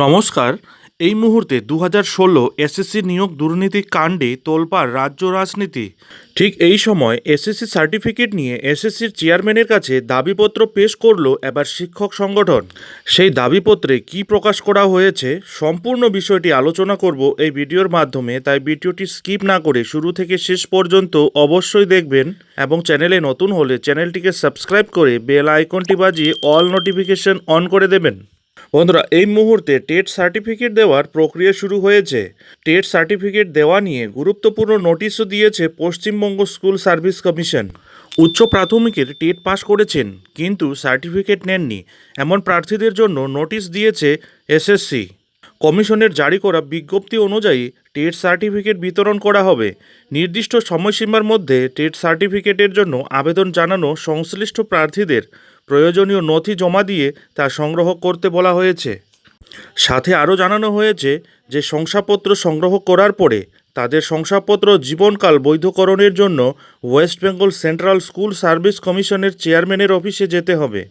নমস্কার। এই মুহূর্তে দু হাজার ষোলো এসএসসি নিয়োগ দুর্নীতি কাণ্ডে তোলপাড় রাজ্য রাজনীতি। ঠিক এই সময় এসএসসি সার্টিফিকেট নিয়ে এসএসসির চেয়ারম্যানের কাছে দাবিপত্র পেশ করল এবার শিক্ষক সংগঠন। সেই দাবিপত্রে কি প্রকাশ করা হয়েছে সম্পূর্ণ বিষয়টি আলোচনা করব এই ভিডিওর মাধ্যমে, তাই ভিডিওটি স্কিপ না করে শুরু থেকে শেষ পর্যন্ত অবশ্যই দেখবেন এবং চ্যানেলে নতুন হলে চ্যানেলটিকে সাবস্ক্রাইব করে বেল আইকনটি বাজিয়ে অল নোটিফিকেশন অন করে দেবেন। বন্ধুরা, এই মুহূর্তে টেট সার্টিফিকেট দেওয়ার প্রক্রিয়া শুরু হয়েছে। টেট সার্টিফিকেট দেওয়া নিয়ে গুরুত্বপূর্ণ নোটিশও দিয়েছে পশ্চিমবঙ্গ স্কুল সার্ভিস কমিশন। উচ্চ প্রাথমিকের টেট পাস করেছেন, কিন্তু সার্টিফিকেট নেননি, এমন প্রার্থীদের জন্য নোটিশ দিয়েছে এসএসসি। কমিশনের জারি করা বিজ্ঞপ্তি অনুযায়ী টেট সার্টিফিকেট বিতরণ করা হবে। নির্দিষ্ট সময়সীমার মধ্যে টেট সার্টিফিকেটের জন্য আবেদন জানানো সংশ্লিষ্ট প্রার্থীদের প্রয়োজনীয় নথি জমা দিয়ে তা সংগ্রহ করতে বলা হয়েছে। সাথে আরও জানানো হয়েছে যে, শংসাপত্র সংগ্রহ করার পরে তাদের শংসাপত্র জীবনকাল বৈধকরণের জন্য West Bengal Central School Service কমিশনের চেয়ারম্যানের অফিসে যেতে হবে।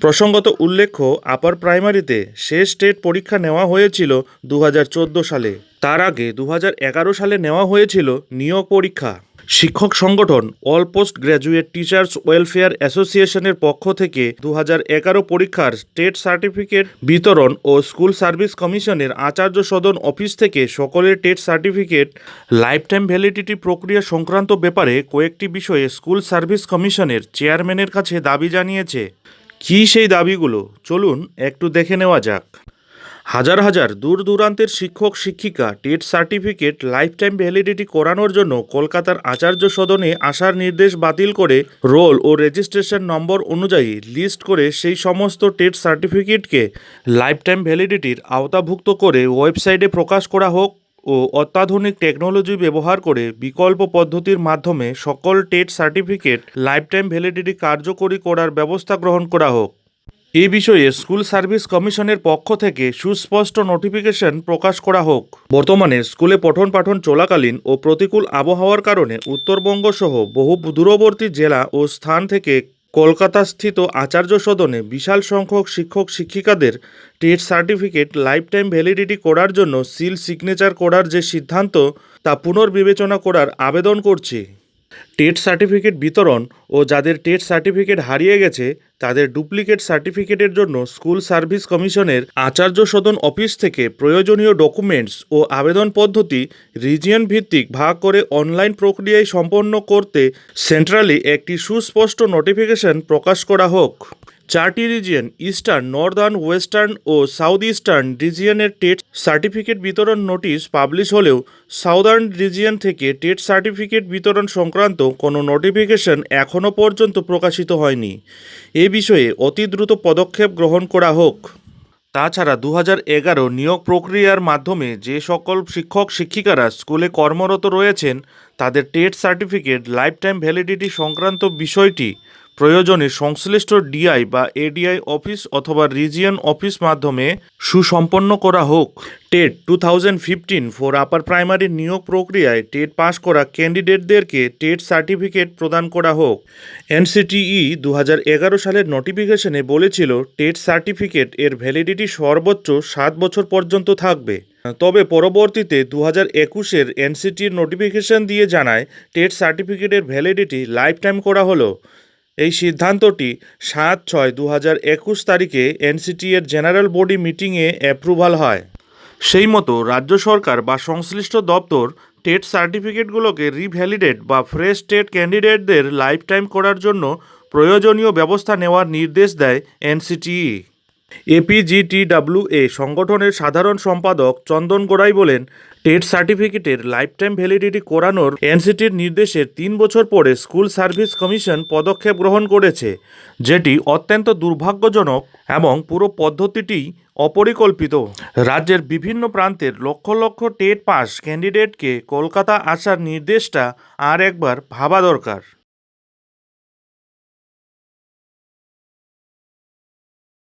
প্রসঙ্গত উল্লেখ্য, আপার প্রাইমারিতে শেষ স্টেট পরীক্ষা নেওয়া হয়েছিল দু হাজার চোদ্দ সালে। তার আগে দু হাজার এগারো সালে নেওয়া হয়েছিল নিয়োগ পরীক্ষা। শিক্ষক সংগঠন All Post Graduate Teachers Welfare অ্যাসোসিয়েশনের পক্ষ থেকে দু এগারো পরীক্ষার স্টেট সার্টিফিকেট বিতরণ ও স্কুল সার্ভিস কমিশনের আচার্য সদন অফিস থেকে সকলের TET certificate life time validity প্রক্রিয়া সংক্রান্ত ব্যাপারে কয়েকটি বিষয়ে স্কুল সার্ভিস কমিশনের চেয়ারম্যানের কাছে দাবি জানিয়েছে। কী সেই দাবিগুলো? চলুন একটু দেখে নেওয়া যাক। হাজার হাজার দূর দূরান্তের শিক্ষক, শিক্ষিকা, TET certificate life time validity করানোর জন্য কলকাতার আচার্য সদনে আসার নির্দেশ বাতিল করে রোল ও রেজিস্ট্রেশন নম্বর অনুযায়ী লিস্ট করে সেই সমস্ত টেট সার্টিফিকেটকে লাইফ টাইম ভ্যালিডিটির আওতাভুক্ত করে ওয়েবসাইটে প্রকাশ করা হোক ও অত্যাধুনিক টেকনোলজি ব্যবহার করে বিকল্প পদ্ধতির মাধ্যমে সকল TET certificate life time validity কার্যকরী করার ব্যবস্থা গ্রহণ করা হোক। এ বিষয়ে স্কুল সার্ভিস কমিশনের পক্ষ থেকে সুস্পষ্ট নোটিফিকেশন প্রকাশ করা হোক। বর্তমানে স্কুলে পঠন পাঠন চলাকালীন ও প্রতিকূল আবহাওয়ার কারণে উত্তরবঙ্গ সহ বহু দূরবর্তী জেলা ও স্থান থেকে কলকাতাস্থিত আচার্য সদনে বিশাল সংখ্যক শিক্ষক শিক্ষিকাদের TET certificate life time validity করার জন্য সিল সিগনেচার করার যে সিদ্ধান্ত তা পুনর্বিবেচনা করার আবেদন করছে। টেট সার্টিফিকেট বিতরণ ও যাদের টেট সার্টিফিকেট হারিয়ে গেছে, তাদের ডুপ্লিকেট সার্টিফিকেটের জন্য স্কুল সার্ভিস কমিশনের আচার্য সদন অফিস থেকে প্রয়োজনীয় ডকুমেন্টস ও আবেদন পদ্ধতি রিজিয়ন ভিত্তিক ভাগ করে অনলাইন প্রক্রিয়ায় সম্পন্ন করতে সেন্ট্রালি একটি সুস্পষ্ট নোটিফিকেশন প্রকাশ করা হোক। চারটি রিজিয়ন, ইস্টার্ন, নর্দার্ন, ওয়েস্টার্ন ও সাউথ ইস্টার্ন রিজিয়নের টেট সার্টিফিকেট বিতরণ নোটিশ পাবলিশ হলেও সাউদার্ন রিজিয়ন থেকে টেট সার্টিফিকেট বিতরণ সংক্রান্ত কোনো নোটিফিকেশন এখনও পর্যন্ত প্রকাশিত হয়নি। এ বিষয়ে অতি দ্রুত পদক্ষেপ গ্রহণ করা হোক। তাছাড়া দু এগারো নিয়োগ প্রক্রিয়ার মাধ্যমে যে সকল শিক্ষক, শিক্ষিকারা স্কুলে কর্মরত রয়েছেন, তাদের TET certificate life time validity সংক্রান্ত বিষয়টি প্রয়োজনে সংশ্লিষ্ট ডিআই বা এডিআই অফিস অথবা রিজিয়ন অফিস মাধ্যমে সুসম্পন্ন করা হোক। TET two thousand fifteen for upper primary নিয়োগ প্রক্রিয়ায় টেট পাস করা ক্যান্ডিডেটদেরকে টেট সার্টিফিকেট প্রদান করা হোক। এনসিটিই দু হাজার এগারো সালের নোটিফিকেশনে বলেছিল, টেট সার্টিফিকেট এর ভ্যালিডিটি সর্বোচ্চ সাত বছর পর্যন্ত থাকবে। তবে পরবর্তীতে দু হাজার একুশের এনসিটির নোটিফিকেশন দিয়ে জানায়, টেট সার্টিফিকেটের ভ্যালিডিটি লাইফ টাইম করা হলো। এই সিদ্ধান্তটি সাত ছয় দু হাজার একুশ তারিখে এনসিটি এর জেনারেল বডি মিটিংয়ে অ্যাপ্রুভাল হয়। সেই মতো রাজ্য সরকার বা সংশ্লিষ্ট দপ্তর টেট সার্টিফিকেটগুলোকে রিভ্যালিডেট বা ফ্রেশ টেট ক্যান্ডিডেটদের লাইফ টাইম করার জন্য প্রয়োজনীয় ব্যবস্থা নেওয়ার নির্দেশ দেয় এনসিটিই। এপিজিটিডাব্লিউএ সংগঠনের সাধারণ সম্পাদক চন্দন গোড়াই বলেন, টেট সার্টিফিকেটের লাইফ টাইম ভ্যালিডিটি করানোর এনসিটির নির্দেশের তিন বছর পরে স্কুল সার্ভিস কমিশন পদক্ষেপ গ্রহণ করেছে, যেটি অত্যন্ত দুর্ভাগ্যজনক এবং পুরো পদ্ধতিটি অপরিকল্পিত। রাজ্যের বিভিন্ন প্রান্তের লক্ষ লক্ষ টেট পাস ক্যান্ডিডেটকে কলকাতা আসার নির্দেশটা আর একবার ভাবা দরকার।